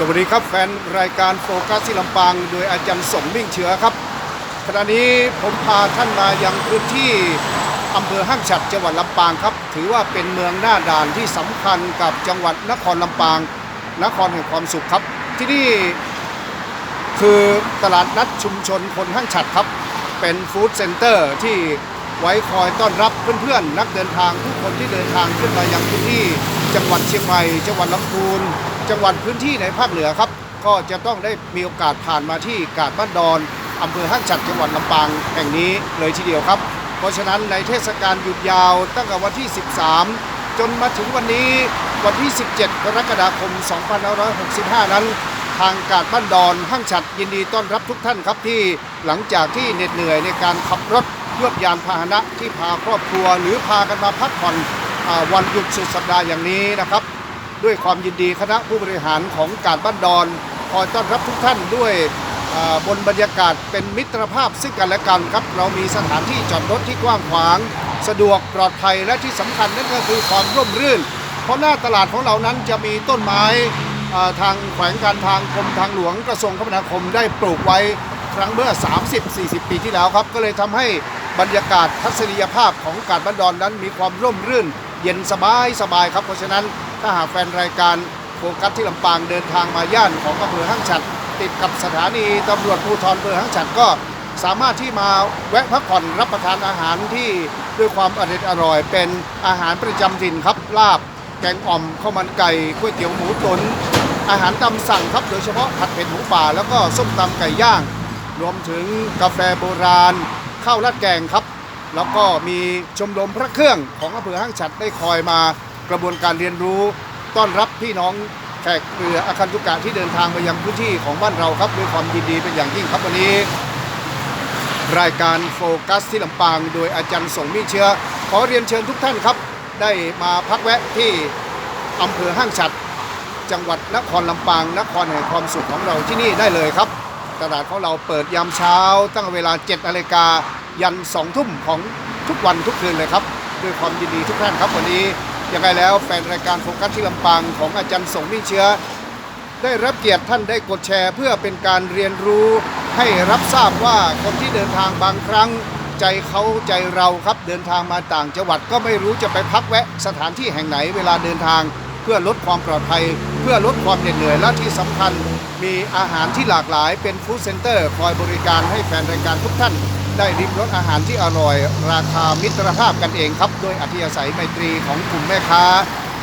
สวัสดีครับแฟนรายการโฟกัสที่ลำปาง โดยอาจารย์สมมิ่งเชื้อครับขณะนี้ผมพาท่านมายังพื้นที่อำเภอห้างฉัดจังหวัดลำปางครับ ถือว่าเป็นเมืองหน้าด่านที่สำคัญกับจังหวัดนครลำปาง นครแห่งความสุขครับ ที่นี่คือตลาดนัดชุมชนคนห้างฉัดครับ เป็นฟู้ดเซ็นเตอร์ที่ไว้คอยต้อนรับเพื่อนๆ นักเดินทางทุกคนที่เดินทางขึ้นมายังพื้นที่ จังหวัดเชียงใหม่ จังหวัดลำพูน จังหวัดพื้นที่ในภาคเหนือครับ ก็จะต้องได้มีโอกาสผ่านมาที่กาดบ้านดอนอำเภอห้างฉัดจังหวัดลำปางแห่งนี้เลยทีเดียวครับ เพราะฉะนั้นในเทศกาลหยุดยาวตั้งแต่วันที่ 13 จนมาถึงวันนี้วันที่ 17 กรกฎาคม 2565 นั้น ทางกาดบ้านดอนห้างฉัดยินดีต้อนรับทุกท่านครับที่หลังจากที่เหน็ดเหนื่อยในการขับรถยวดยานพาหนะที่พาครอบครัวหรือพากันมาพักผ่อน วันหยุดสุดสัปดาห์อย่างนี้นะครับ ด้วยความยินดีคณะผู้บริหารของกาดบ้านดอนคอต้อนรับทุกท่านด้วยบนบรรยากาศเป็นมิตรภาพซึ่งกันและกันครับ เรามีสถานที่จอดรถที่กว้างขวาง สะดวกปลอดภัยและที่สำคัญนั่นก็คือความร่มรื่น เพราะหน้าตลาดของเรานั้นจะมีต้นไม้ทางแขวงการทางกรมทางหลวงกระทรวงคมนาคมได้ปลูกไว้ครั้งเมื่อ 30-40 ปีที่แล้วครับ ก็เลยทำให้บรรยากาศทัศนียภาพของกาดบ้านดอนนั้นมีความร่มรื่น เย็นสบายสบายครับ เพราะฉะนั้นถ้าหากแฟนรายการโฟกัสที่ลำปางเดินทางมาย่านของอำเภอห้างฉัดติดกับสถานีตำรวจภูธรอำเภอห้างฉัดก็สามารถที่มาแวะพักผ่อนรับประทานอาหารที่ด้วยความอร่อยอร่อย เป็นอาหารประจำถิ่นครับลาบ แกงอ่อมข้าวมันไก่ก๋วยเตี๋ยวหมูตุ๋นอาหารตามสั่งครับ โดยเฉพาะผัดเผ็ดหมูป่า แล้วก็ส้มตำไก่ย่าง รวมถึงกาแฟโบราณ ข้าวราดแกงครับ แล้วก็มีชมรมพระเครื่องของอำเภอห้างฉัดได้คอยมากระบวนการเรียนรู้ ต้อนรับพี่น้องแขกเรืออาคันตุกะที่เดินทางมายังพื้นที่ของบ้านเราครับด้วยความยินดีเป็นอย่างยิ่งครับวันนี้ รายการโฟกัสที่ลำปาง โดยอาจารย์สงมีเชื้อ ขอเรียนเชิญทุกท่านครับ ได้มาพักแวะที่อำเภอห้างฉัด จังหวัดนครลำปาง นครแห่งความสุขของเราที่นี่ได้เลยครับ ตลาดของเราเปิดยามเช้าตั้งเวลา7นาฬิกา ยัน2ทุ่มของทุกวันทุกคืนเลยครับด้วยความยินดีทุกท่านครับวันนี้ยังไงแล้วแฟนรายการโฟกัสที่ลำปางของอาจารย์สงมิ่งเชื้อ ได้รับเกียรติท่านได้กดแชร์ เพื่อเป็นการเรียนรู้ให้รับทราบว่าคนที่เดินทางบางครั้ง ใจเขาใจเราครับเดินทางมาต่างจังหวัดก็ไม่รู้จะไปพักแวะสถานที่แห่งไหนเวลาเดินทาง เพื่อลดความปลอดภัย เพื่อลดความเหน็ดเหนื่อยและที่สำคัญ มีอาหารที่หลากหลายเป็นฟู้ดเซ็นเตอร์คอยบริการให้แฟนรายการทุกท่าน ได้ริมรสอาหารที่อร่อย ราคามิตรภาพกันเองครับโดยอัธยาศัยไมตรีของกลุ่มแม่ค้า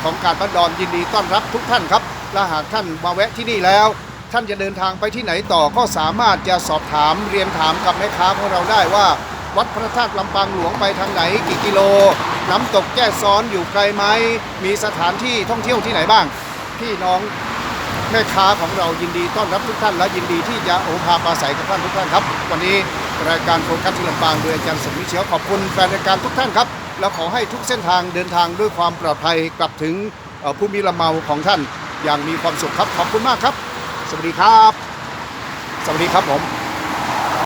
ของการบันดอนยินดีต้อนรับทุกท่านครับ และหากท่านมาแวะที่นี่แล้ว ท่านจะเดินทางไปที่ไหนต่อก็สามารถจะสอบถามเรียนถามกับแม่ค้าของเราได้ว่า วัดพระธาตุลำปางหลวงไปทางไหนกี่กิโล น้ำตกแก้ซ้อนอยู่ไกลไหมมีสถานที่ท่องเที่ยวที่ไหนบ้าง พี่น้อง แม่ค้าของเรายินดีต้อนรับทุกท่านและยินดีที่จะโอภาปาศัยกับท่านทุกท่านครับ วันนี้รายการโฟกัสที่ลำปางโดยอาจารย์สมวิเชียวขอบคุณแฟนรายการทุกท่านครับแล้วขอให้ทุกเส้นทางเดินทางด้วยความปลอดภัยกลับถึงผู้มีลำเมาของท่าน อย่างมีความสุขครับขอบคุณมากครับ สวัสดีครับ สวัสดีครับผม